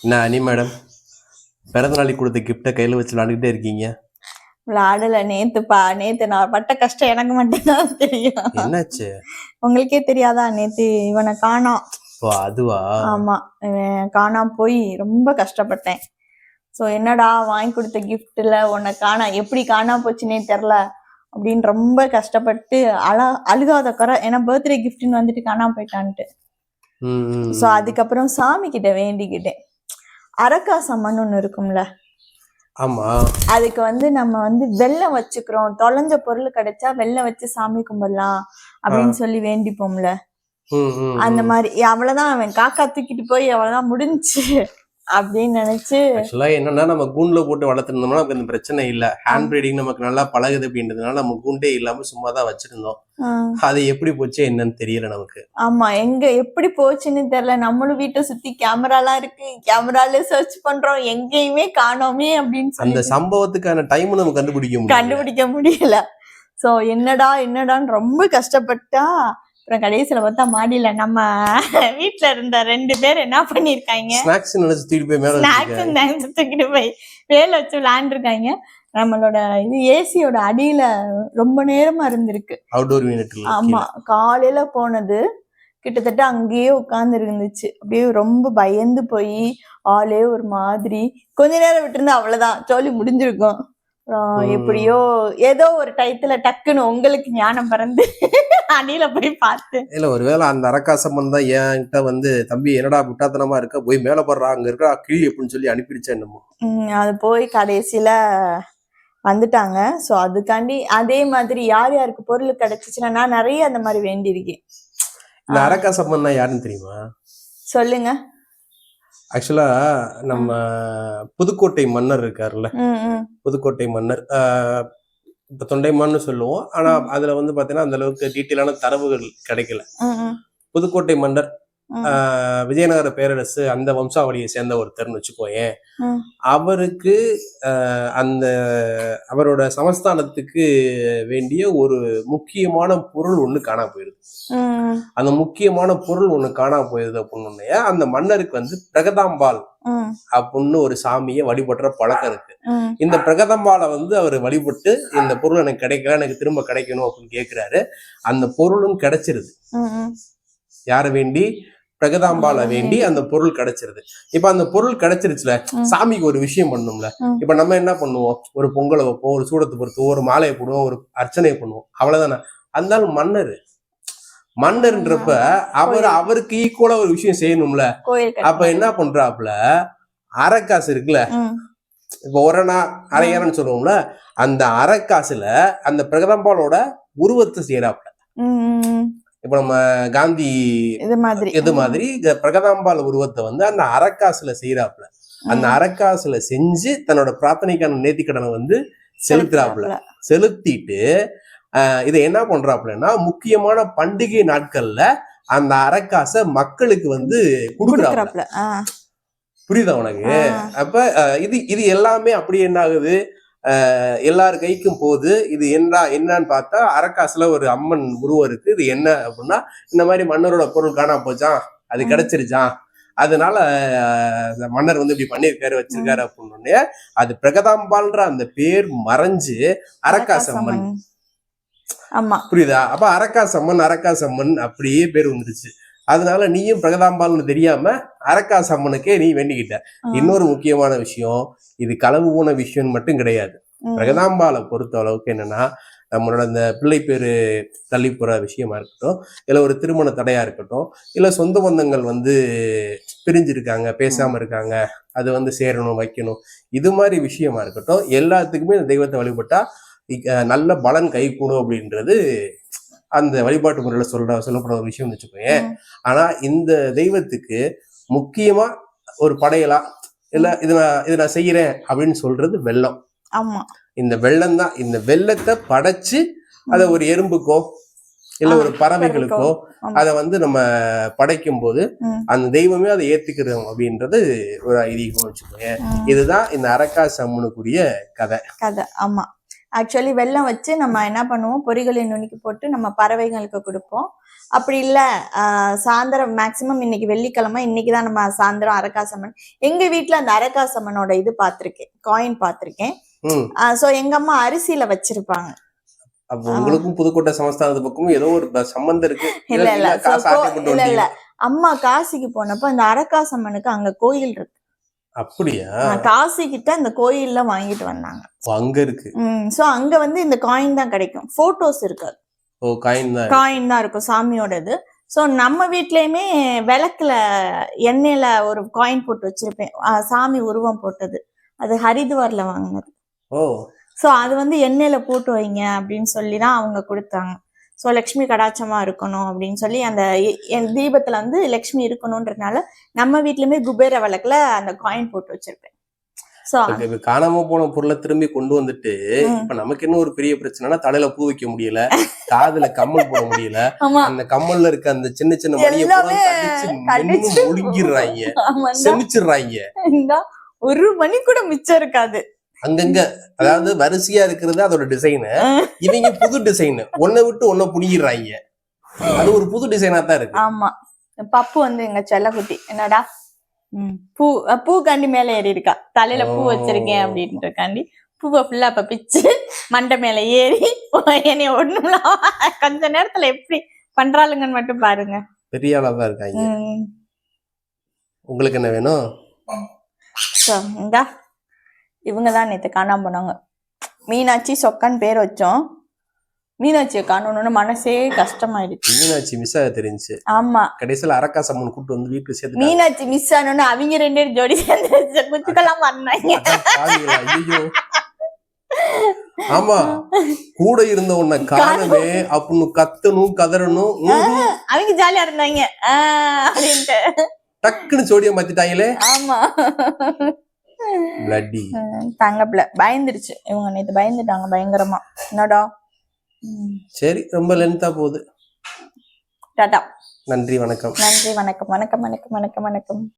என்ன அனி மேடம்? பிறந்த நாளைக்கு கொடுத்த கிஃப்டை கையில் வச்சு விளாண்டுக்கிட்டே இருக்கீங்க. விளையாடல. நேத்துப்பா நேத்து நான் பட்ட கஷ்டம் எனக்கு மட்டும்தான் தெரியும். என்னாச்சு? உங்களுக்கே தெரியாதா? நேத்து இவனை காணோம். ஓ அதுவா? ஆமா. இவன் காணாம போய் ரொம்ப கஷ்டப்பட்டேன். சோ என்னடா வாங்கி கொடுத்த கிஃப்ட்ல உன்னை காணா எப்படி காணாம போச்சுன்னே தெரில அப்படின்னு ரொம்ப கஷ்டப்பட்டு அழ அழுகாத குறை ஏன்னா பர்த்டே கிஃப்ட்னு வந்துட்டு காணாம போயிட்டான்ட்டு. சோ அதுக்கப்புறம் சாமி கிட்ட வேண்டிக்கிட்டேன். அரக்காசம்மன் ஒண்ணு இருக்கும்ல. ஆமா. அதுக்கு வந்து நம்ம வந்து வெள்ளம் வச்சுக்கிறோம். தொலைஞ்ச பொருள் கிடைச்சா வெள்ளம் வச்சு சாமி கும்பிடலாம் அப்படின்னு சொல்லி வேண்டிப்போம்ல. அந்த. மாதிரி அவ்வளவுதான் அவன் காக்கா தூக்கிட்டு போய் அவ்வளவுதான் முடிஞ்சுச்சு. அப்படின்னு நினைச்சு ஆக்சுவலா என்னன்னா நம்ம கூண்டுல போட்டு வளர்த்துருந்தோம்னா நமக்கு இந்த பிரச்சனை இல்ல. ஹேண்ட் ப்ரீடிங் நமக்கு நல்லா பழகுது அப்படின்றதுனால நம்ம கூண்டே இல்லாம சும்மா தான் வச்சிருந்தோம் அது எப்படி போச்சு என்னன்னு தெரியல நமக்கு. ஆமா எங்க எப்படி போச்சுன்னு தெரியல. நம்மளும் வீட்டை சுத்தி கேமராலாம் இருக்கு. கேமரால சர்ச் பண்றோம். எங்கேயுமே காணோமே அப்படின்னு அந்த சம்பவத்துக்கான டைம் நம்ம கண்டுபிடிக்க முடியும் கண்டுபிடிக்க முடியல. சோ என்னடா என்னடான்னு ரொம்ப கஷ்டப்பட்டா அப்புறம் கடைசியில பார்த்தா மாடியில நம்ம வீட்ல இருந்த ரெண்டு பேர் என்ன பண்ணிருக்காங்க? ஸ்நாக்ஸ் நினைச்சு தூக்கிட்டு போய் மேல. ஸ்நாக்ஸ் தூக்கிட்டு போய் வேலை வச்சு விளையாண்டுருக்காங்க. நம்மளோட இது ஏசியோட அடியில ரொம்ப நேரமா இருந்திருக்கு. யூனிட்ல ஆமா காலையில போனது கிட்டத்தட்ட அங்கேயே உட்கார்ந்து இருந்துச்சு. அப்படியே ரொம்ப பயந்து போய் ஆளே ஒரு மாதிரி. கொஞ்ச நேரம் விட்டுருந்தா அவ்வளவுதான். ஜோலி முடிஞ்சிருக்கும். எப்படியோ ஏதோ ஒரு டயத்துல டக்குன்னு உங்களுக்கு ஞானம் பிறந்து அடியில போய் பார்த்து. இல்ல ஒருவேளை அந்த அரக்காசம்மன் தான் என்கிட்ட வந்து தம்பி என்னடா முட்டாத்தனமா இருக்க? போய் மேல போடுறா அங்க இருக்கா கிளி அப்படின்னு சொல்லி அனுப்பிடுச்சேன் என்னமோ. அது போய் கடைசியில வந்துட்டாங்க. ஸோ அதுக்காண்டி அதே மாதிரி யார் யாருக்கு பொருள் கிடைச்சிச்சுன்னா நான் நிறைய அந்த மாதிரி வேண்டியிருக்கேன். இந்த ஆ. அரக்காசம்மன் யாருன்னு தெரியுமா? சொல்லுங்க. ஆக்சுவலா நம்ம புதுக்கோட்டை மன்னர் இருக்காருல்ல. புதுக்கோட்டை மன்னர். இப்ப தொண்டைமான்னு சொல்லுவோம். ஆனா அதுல வந்து பாத்தீங்கன்னா அந்த அளவுக்கு டீட்டெயிலான தரவுகள் கிடைக்கல. புதுக்கோட்டை மன்னர் விஜயநகர பேரரசு அந்த வம்சாவளியை சேர்ந்த ஒருத்தர்னு வச்சுக்கோயேன். அவருக்கு அந்த அவரோட சமஸ்தானத்துக்கு வேண்டிய ஒரு முக்கியமான பொருள் ஒண்ணு காணா போயிருது. அந்த முக்கியமான பொருள் ஒண்ணு காணா போயிருது அப்படின்னு அந்த மன்னருக்கு வந்து பிரகதாம்பாள் ம் அப்படின்னு ஒரு சாமியை வழிபடுற பழக்கம் இருக்கு. இந்த பிரகதம்பாலை வந்து அவர் வழிபட்டு இந்த பொருள் எனக்கு கிடைக்கல எனக்கு திரும்ப கிடைக்கணும் அப்படின்னு கேட்கிறாரு அந்த பொருளும் கிடைச்சிருது. யாரை வேண்டி? பிரகதாம்பாலை வேண்டி அந்த பொருள் கிடைச்சிருது. இப்ப அந்த பொருள் கிடைச்சிருச்சுல. சாமிக்கு ஒரு விஷயம் பண்ணணும்ல ம். இப்ப நம்ம என்ன பண்ணுவோம்? ஒரு பொங்கலை வைப்போம் ஒரு சூடத்தை பொறுத்துவோம் ஒரு மாலையை போடுவோம் ஒரு அர்ச்சனை பண்ணுவோம். அவ்வளவுதானே. அந்த மன்னர் மன்னர்ன்றப்ப அவர். அவருக்கு ஈக்குவலா ஒரு விஷயம் செய்யணும்ல. அப்ப என்ன பண்றாப்புல அரைக்காசு இருக்குல்ல இப்போ ஒரணா அரையறன்னு சொல்லுவோம்ல அந்த அரைக்காசுல அந்த பிரகதம்பாலோட உருவத்தை செய்யறாப்புல. இப்ப நம்ம காந்தி இது மாதிரி. இது மாதிரி? இந்த பிரகதாம்பால் உருவத்தை வந்து அந்த அரைக்காசுல செய்யறாப்புல அந்த ம். அரைக்காசுல செஞ்சு தன்னோட பிரார்த்தனைக்கான நேர்த்திக்கடனை வந்து செலுத்துறாப்புல. செலுத்திட்டு இதை என்ன பண்றாப்புலன்னா முக்கியமான பண்டிகை நாட்கள்ல அந்த அரைக்காசை மக்களுக்கு வந்து கொடுக்குறாப்புல. புரியுதா உனக்கு. அப்ப இது இது எல்லாமே அப்படி என்ன ஆகுது? எல்லார் கைக்கும் போகுது இது என்ன என்னன்னு பார்த்தா அரக்காசுல ஒரு அம்மன் உருவம் இருக்கு. இது என்ன அப்படின்னா இந்த மாதிரி மன்னரோட பொருள் காணாம போச்சான் அது. கிடைச்சிருச்சான் அதனால மன்னர் வந்து இப்படி பண்ணியிருக்காரு வச்சிருக்காரு அப்படின்னு அது பிரகதாம்பால்ன்ற அந்த பேர் மறைஞ்சு அரக்காசம்மன். ஆமா. புரியுதா? அப்ப அரக்காசம்மன் அரக்காசம்மன் அப்படியே பேர் வந்துருச்சு. அதனால நீயும் பிரகதாம்பால்னு தெரியாம அரக்காசம்மனுக்கே நீ வேண்டிக்கிட்ட. இன்னொரு முக்கியமான விஷயம் இது களவு போன விஷயம் மட்டும் கிடையாது. பிரகதாம்பாலை பொறுத்த அளவுக்கு என்னன்னா நம்மளோட இந்த பிள்ளை பேரு தள்ளி போற விஷயமா இருக்கட்டும் இல்ல ஒரு திருமண தடையா இருக்கட்டும் இல்ல சொந்த பந்தங்கள் வந்து பிரிஞ்சிருக்காங்க பேசாம இருக்காங்க அது வந்து சேரணும் வைக்கணும் இது மாதிரி விஷயமா இருக்கட்டும் எல்லாத்துக்குமே இந்த தெய்வத்தை வழிபட்டா நல்ல பலன் கை கூடும் அப்படின்றது அந்த வழிபாட்டு முறையில சொல்ற சொல்லப்படுற ஒரு விஷயம் வச்சுக்கோங்க. ஆனா இந்த தெய்வத்துக்கு முக்கியமா ஒரு படையலா இல்ல இது நான் இது நான் செய்யறேன் அப்படின்னு சொல்றது வெள்ளம். ஆமா. இந்த வெள்ளம் தான் இந்த வெள்ளத்தை படைச்சு அதை ஒரு எறும்புக்கோ இல்ல ஒரு பறவைகளுக்கோ. அதை வந்து நம்ம படைக்கும் போது. அந்த தெய்வமே அதை ஏத்துக்கிறோம் அப்படின்றது ஒரு ஐதீகம் வச்சுக்கோங்க. இதுதான் இந்த அரக்காசு அம்மனுக்குரிய கதை. கதை ஆமா. ஆக்சுவலி வெல்லம் வச்சு நம்ம என்ன பண்ணுவோம்? பொரிகளை நுணுக்கி போட்டு நம்ம பறவைகளுக்கு கொடுப்போம். அப்படி இல்ல சாயந்தரம் மேக்சிமம் இன்னைக்கு வெள்ளிக்கிழமை இன்னைக்கு தான் நம்ம சாயந்தரம் அரக்காசம்மன். எங்க வீட்ல அந்த அரக்காசம்மனோட இது பார்த்திருக்கேன் காயின் பார்த்திருக்கேன் ம். சோ எங்க அம்மா அரிசியில வச்சிருப்பாங்க. உங்களுக்கும் புதுக்கோட்டை சமஸ்தானத்து பக்கமும் ஏதோ ஒரு சம்பந்தம் இருக்கு. இல்ல இல்ல. இல்ல, இல்ல. அம்மா காசிக்கு போனப்ப அந்த அரக்காசம்மனுக்கு அங்க கோயில் இருக்கு. அப்படியா? காசி கிட்ட அந்த கோயில்ல வாங்கிட்டு வந்தாங்க. அங்க இருக்கு. சோ அங்க வந்து இந்த காயின் தான் கிடைக்கும். போட்டோஸ் இருக்காது ஓ காயின் தான் காயின் தான் இருக்கும் சாமியோடது. ஸோ நம்ம வீட்லயுமே விளக்குல எண்ணெயில ஒரு காயின் போட்டு வச்சிருப்பேன். சாமி உருவம் போட்டது. அது ஹரித்வார்ல வாங்கினது. ஓ. ஸோ அது வந்து எண்ணெயில போட்டு வைங்க அப்படின்னு சொல்லி தான் அவங்க கொடுத்தாங்க. ஸோ லக்ஷ்மி கடாட்சமா இருக்கணும் அப்படின்னு சொல்லி அந்த தீபத்துல வந்து லக்ஷ்மி இருக்கணுன்றதுனால நம்ம வீட்லயுமே குபேர விளக்குல அந்த காயின் போட்டு வச்சிருப்பேன். காணாம போன பொருளை திரும்பி கொண்டு வந்துட்டு. இப்ப நமக்கு என்ன ஒரு பெரிய பிரச்சனைனா தலையில பூ வைக்க முடியல காதுல கம்மல் போட முடியல. அந்த கம்மல்ல இருக்க அந்த சின்ன சின்ன மணியை ஆமாண்டா. செமிச்சிடுறாங்க. ஒரு மணி கூட மிச்சம் இருக்காது. அங்கங்க அதாவது வரிசையா இருக்கிறது அதோட டிசைனு இவங்க புது டிசைன் ஒன்ன விட்டு ஒன்ன புடிங்கிடுறாங்க. அது ஒரு புது டிசைனா தான் இருக்கு. ஆமா. பப்பு வந்து எங்க செல்லக்குட்டி. என்னடா? பூ பூக்காண்டி மேல ஏறி இருக்கா? தலையில பூ. வச்சிருக்கேன் அப்படின்றக்காண்டி பூவை ஃபுல்லா இப்ப பிச்சு மண்டை மேல ஏறி என்னைய ஒண்ணுல கொஞ்ச நேரத்துல எப்படி பண்றாளுங்கன்னு மட்டும் பாருங்க. பெரிய தான் இருக்காங்க. உங்களுக்கு என்ன வேணும்? இந்தா. இவங்க தான் நேற்று காணாம போனாங்க. மீனாட்சி சொக்கன் பேர் வச்சோம். மீனாட்சியை காணணும்னு மனசே கஷ்டமாயிடுச்சு. மீனாட்சி மிஸ் ஆக தெரிஞ்சு ஆமா. கடைசியில அரக்கா சம்மன் கூட்டு வந்து வீட்டுக்கு சேர்த்து மீனாட்சி மிஸ் ஆனோன்னு அவங்க ரெண்டு பேரும் ஜோடி சேர்ந்து குச்சுக்கெல்லாம் பண்ணாங்க. ஆமா. கூட இருந்த உன்னை காணவே அப்படின்னு கத்தணும் கதறணும். அவங்க ஜாலியா இருந்தாங்க. அப்படின்ட்டு. டக்குன்னு சோடியா மாத்திட்டாங்களே. ஆமா. தங்கப்பிள்ள பயந்துருச்சு. இவங்க நேத்து பயந்துட்டாங்க பயங்கரமா. என்னடா? உம் சரி ரொம்ப லென்த்தா போகுது. டாடா. நன்றி வணக்கம். நன்றி வணக்கம். வணக்கம் வணக்கம் வணக்கம் வணக்கம்.